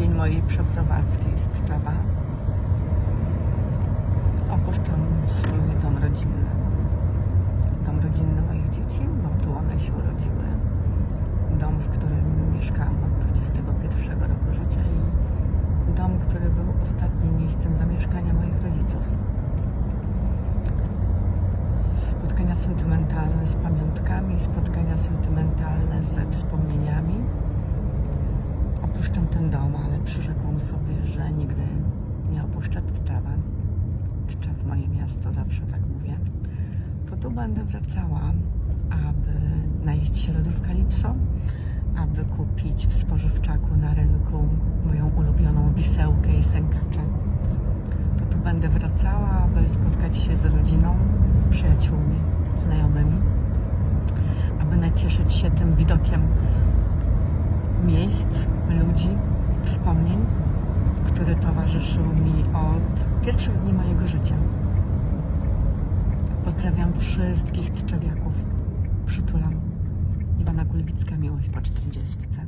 dzień mojej przeprowadzki z Tczewa. Opuszczam swój dom rodzinny. Dom rodzinny moich dzieci, bo tu one się urodziły. Dom, w którym mieszkałam od 21 roku życia i dom, który był ostatnim miejscem zamieszkania moich rodziców. Spotkania sentymentalne z pamiątkami, spotkania sentymentalne ze wspomnieniami. Opuszczam ten dom, ale przyrzekłam sobie, że nigdy nie opuszczę Tczewa. Tczew moje miasto, zawsze tak mówię. To tu będę wracała, aby najeść się lodów Kalipso, aby kupić w spożywczaku na rynku moją ulubioną wisełkę i sękacze. To tu będę wracała, aby spotkać się z rodziną, przyjaciółmi, znajomymi, aby nacieszyć się tym widokiem miejsc, ludzi, wspomnień, który towarzyszył mi od pierwszych dni mojego życia. Pozdrawiam wszystkich tczewiaków. Przytulam. Iwana Kulwicka, miłość po czterdziestce.